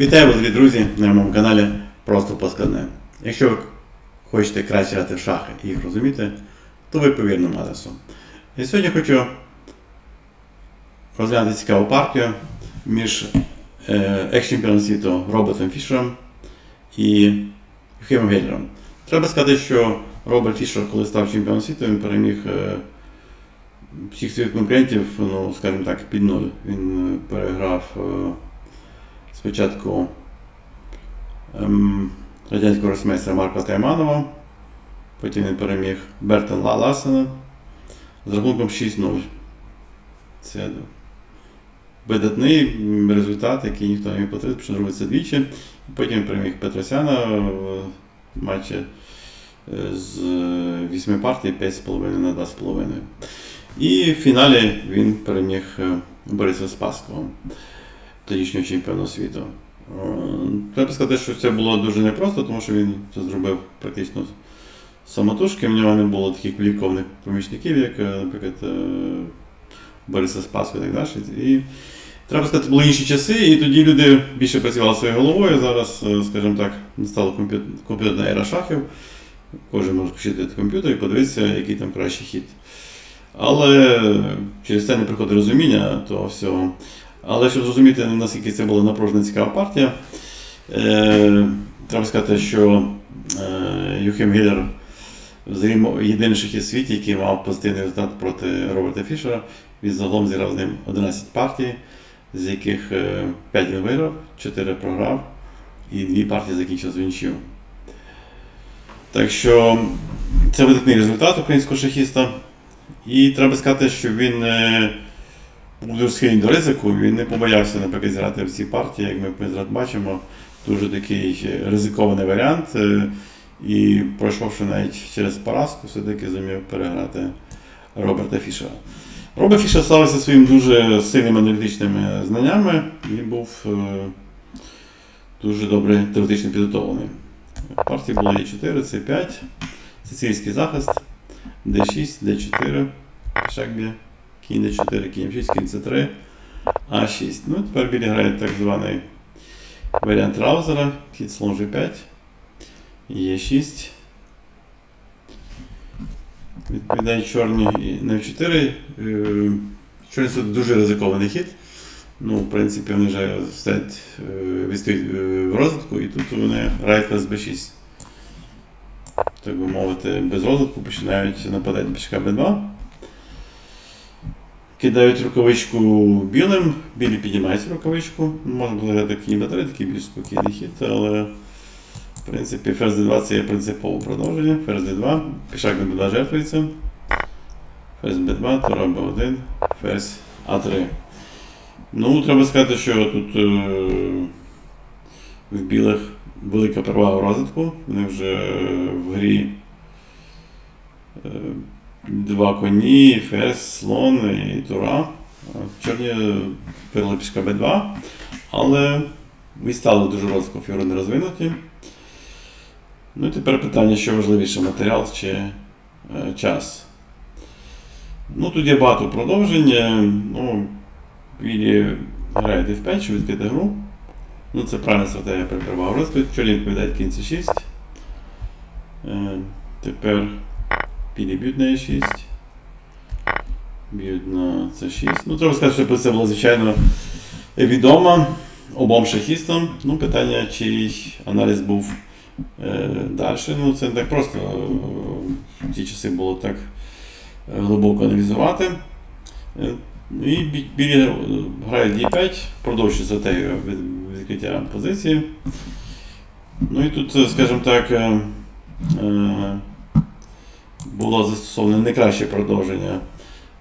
Вітаю вас, дорогі друзі, на моєму каналі Просто Паскадне. Якщо ви хочете краще грати в шахи і їх розуміти, то ви по вірному адресу. І сьогодні хочу розглянути цікаву партію між е, екс-чемпіоном світу Робертом Фішером і Юхимом Геллером. Треба сказати, що Роберт Фішер, коли став чемпіоном світу, він переміг е, всіх своїх конкурентів, ну, скажімо так, під нуль. Він е, переграв спочатку ем, радянського росмейстера Марка Тайманова, потім він переміг Берта Ла- Лассена з рахунком 6-0. Це видатний результат, який ніхто не міг повторити, що це двічі. Потім переміг Петросяна в матчі е, з 8 партій 5,5 на 2,5. І в фіналі він переміг е, Бориса Спаского, тодішнього чемпіона світу. Треба сказати, що це було дуже непросто, тому що він це зробив практично самотужки. В нього не було таких кваліфікованих помічників, як, е, наприклад, е, Бориса Спаску і так далі. І треба сказати, були інші часи, і тоді люди більше працювали своєю головою. Зараз, е, скажімо так, настала комп'ютерна ера шахів. Кожен може включити комп'ютер і подивитися, який там кращий хід. Але через це не приходить розуміння того всього. Але щоб зрозуміти, наскільки це була напружена цікава партія, е, треба сказати, що е, Юхим Гіллер єдиний шахіст у світі, який мав позитивний результат проти Роберта Фішера. Він загалом зіграв з ним 11 партій, з яких 5 він виграв, 4 програв і 2 партії закінчив з нічию. Так що це видатний результат українського шахіста. І треба сказати, що він е, був дуже схильний до ризику, він не побоявся, наприклад, зіграти в цій партії, як ми бачимо, дуже такий ризикований варіант. е, І пройшовши навіть через поразку, все-таки зумів переграти Роберта Фішера. Роберт Фішер славився своїм дуже сильними аналітичними знаннями і був е, дуже добре теоретично підготовлений. Партії було Е4, С5, сицилійський захист, D6, D4, шахбі, кінь D4, кінь F6, кінь C3, А6. Ну, тепер білі грають так званий варіант раузера, хід слон G5, Е6. Відповідають чорні на F4. Е, Чорні це дуже ризикований хід. Ну, в принципі, вони вже стоять, е, е, в розвитку, і тут вони грають з B6 так би мовити, без розвитку починають нападати на пішка Б2. Кидають рукавичку білим, білі піднімають рукавичку. Можна було грати кінь Б3, такий більш спокійний хід, але в принципі ферзь D2 це є принципове продовження. Ферзь D2, пішак на Б2 жертвується. Ферзь Б2, Тура Б1, ферзь А3. Ну, треба сказати, що тут е, в білих велика перевага в розвитку. Вони вже в грі е, два коні, ферзь, слон і тура. Чорні перли пішка Б2, але відстали дуже розвитку фігури не розвинуті. Ну і тепер питання, що важливіше, матеріал чи е, час. Ну, тут є багато продовжень. Е, Ну, білі грають F5, щоб відкрити гру. Ну, це правильна стратегія при перевагу. Чорні відповідають кінці 6. Е, тепер білі б'ють на Е6. Б'ють на С6. Ну, треба сказати, що це було, звичайно, відомо обом шахістам. Ну, питання, чий аналіз був е, далі. Ну, це не так просто е, в ті часи було так е, глибоко аналізувати. Е, і бі- білі е, грають D5, продовжують стратегію від відкриття позиції. Ну і тут, е, скажімо так, е, е, було застосоване не краще продовження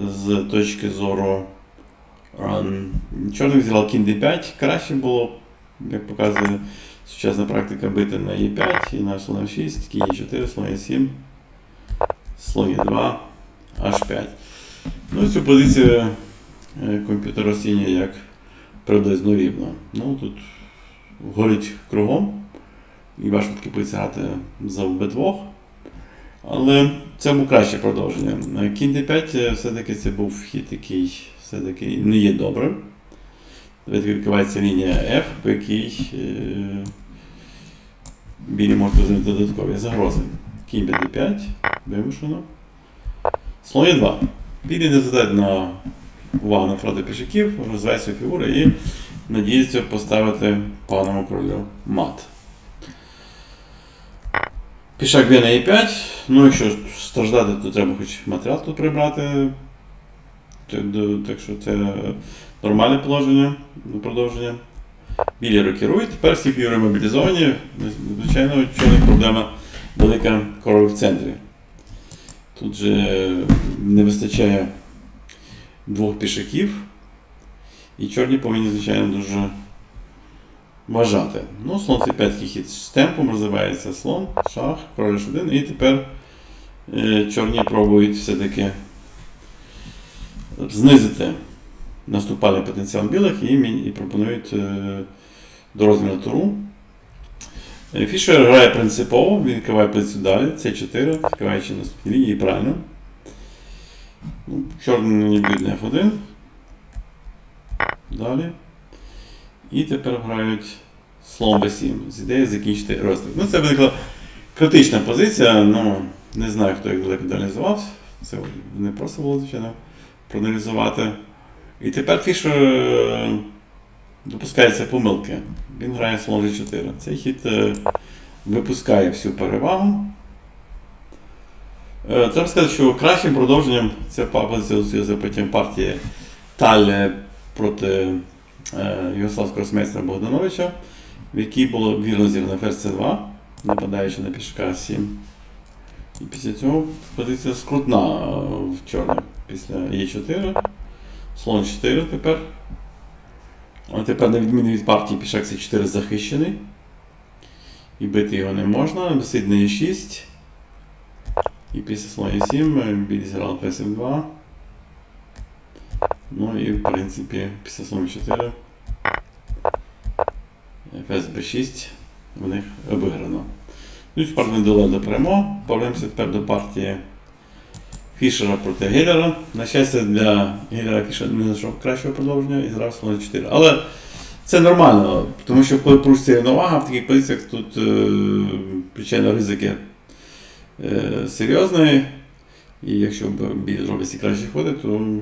з точки зору е, чорних взяла кінь D5, краще було, як показує сучасна практика, бити на E5 і на слон F6, кінь E4, слон E7, слон E2, H5. Ну, цю позицію е, комп'ютер оцінює як приблизно рівно. Ну, тут горить кругом, і важко таки поїцяти за B2. Але це був краще продовження. Кінь D5 е, все-таки це був хід, який все-таки не є добрим. відкривається лінія F, по якій е, білі можуть отримати додаткові загрози. Кінь d5, вимушено. Слон е 2. Білі не звертають на увагу на втрату пішаків, розвиває свою і надіється поставити паному королю мат. Пішак б'є на e5. Ну, якщо страждати, то треба хоч матеріал тут прибрати. Так, що це нормальне положення до продовження. Білі рокірують, тепер всі фігури мобілізовані. Звичайно, чорних проблема велика король в центрі. Тут же не вистачає двох пішаків. І чорні повинні, звичайно, дуже вважати. Ну, слон це 5 хід з темпом розвивається слон, шах, король H1. І тепер е, чорні пробують все-таки знизити наступальний потенціал білих і, і пропонують е, до розміру туру. Е, Фішер грає принципово, він відкриває позицію далі, С4, відкриваючи наступні лінії правильно. Ну, б'ють на F1. Далі. І тепер грають слон b7 з ідеєю закінчити розстріл. Ну, це виникла критична позиція, ну не знаю, хто їх далеко аналізував. Це не просто було, звичайно, проаналізувати. І тепер Фішер е, допускається помилки. Він грає слон G4. Цей хід е, випускає всю перевагу. Е, Треба сказати, що кращим продовженням ця позиція за потім партії Таль проти е, Югославського Богдановича, в якій було вірно зіграно ферзь C2, нападаючи на пішка 7. І після цього позиція скрутна е, в чорних після Е4. Слон 4 тепер. А тепер, на відміну від партії, пішак С4 захищений. І бити його не можна. На Е6. І після слона Е7 білі зіграли псм 2 Ну і в принципі після слона 4 фс b6 в них обіграно. Ну тепер ми дали до перемог. Повернемося тепер до партії Фішера проти Геллера. На щастя, для Геллера Фішер не знайшов кращого продовження і зграв слон 4. Але це нормально, тому що коли порушиться рівновага, в таких позиціях тут, е, звичайно, ризики е, серйозні. І якщо б біль зробить ці кращі ходи, то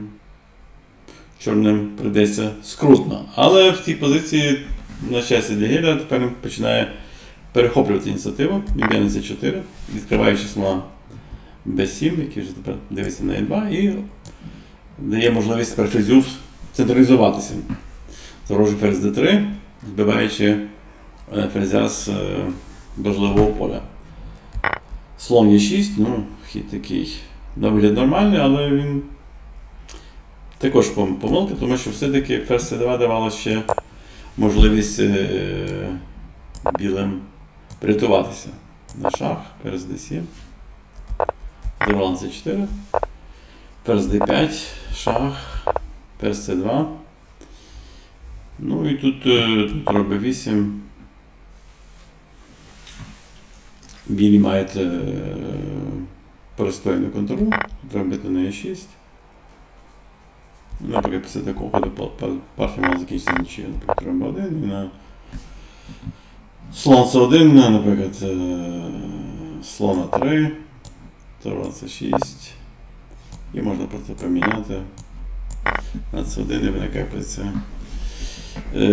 чорним прийдеться скрутно. Але в цій позиції, на щастя для тепер починає перехоплювати ініціативу. Б'є на c4, відкриваючи слона b7, який вже тепер дивиться на e2 і дає можливість тепер ферзю централізуватися. Загрожує ферзь d3, збиваючи е, ферзя з е, важливого поля. Слон Е6, ну, хід такий на вигляд нормальний, але він також пом- помилка, тому що все-таки ферзь c2 давало ще можливість е, білим врятуватися. На шах, ферзь d7. Зерван c4. Ферзь d5, шах, ферзь c2. Ну і тут, е, тут робить 8. Білі мають е, перестойну контролю. Треба бити на e6. Ну, Наприклад, після такого ходу па- па- партія мала закінчитися. Наприклад, треба один і на слон c1, наприклад, е, слон a3, Торон c6. І можна просто поміняти на c1 і виникає позиція. Е,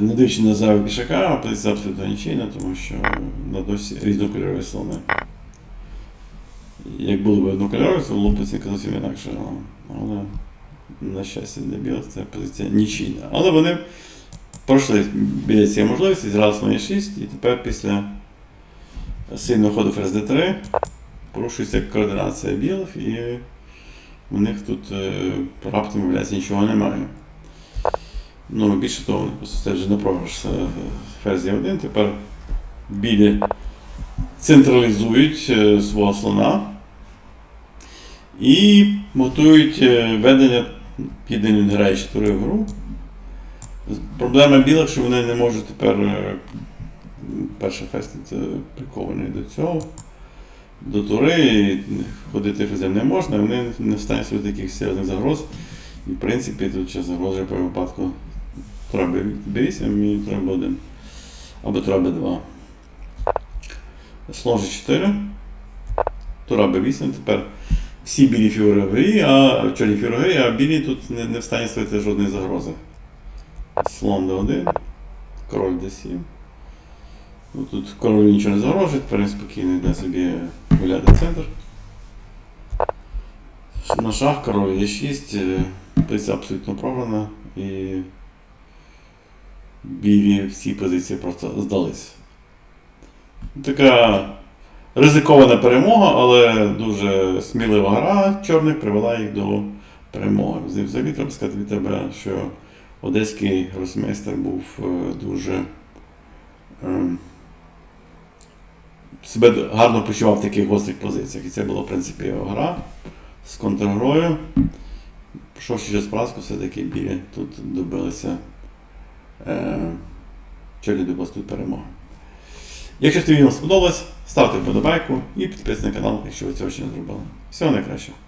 Не дивлячись на зайву пішака, позиція абсолютно нічийна, тому що на досі різнокольорові слони. Як були б однокольорові, то було б зовсім інакше. Але, на щастя для білих це позиція нічийна. Але вони пройшли біля цієї можливості, зіграли слон 6 і тепер після сильного ходу ферзь d3 порушується координація білих і у них тут е, раптом виявляється нічого немає. Ну, більше того, це вже не програш е, ферзь 1 Тепер білі централізують е, свого слона і готують ведення єдиної не граючи тури в гру. Проблема білих, що вони не можуть тепер е, перший фест тут, е, прикований до цього, до тури, ходити фезем не можна, вони не встануть від таких серйозних загроз. І в принципі тут ще загрожує при випадку Тура Б8 і Тура Б1. Або Тура Б2. Слон G4. Тура Б8. Тепер всі білі фігури грі, а чорні фігури в грі, а білі тут не, не в стані створити жодної загрози. Слон Д1, король Д7. Ну, тут король нічого не загрожує, тепер спокійно йде собі гуляти в центр. На шах король Е6, е, позиція абсолютно програна і білі всі позиції просто здались. Така ризикована перемога, але дуже смілива гра чорних привела їх до перемоги. Взагалі треба сказати від тебе, що одеський гросмейстер був е, дуже ем, себе гарно почував в таких гострих позиціях. І це була, в принципі, його гра з контргрою. Пройшовши через поразку, все-таки білі тут добилися е, чорні добилися тут перемоги. Якщо тобі відео сподобалось, ставте вподобайку і підписуйтесь на канал, якщо ви цього ще не зробили. Всього найкращого.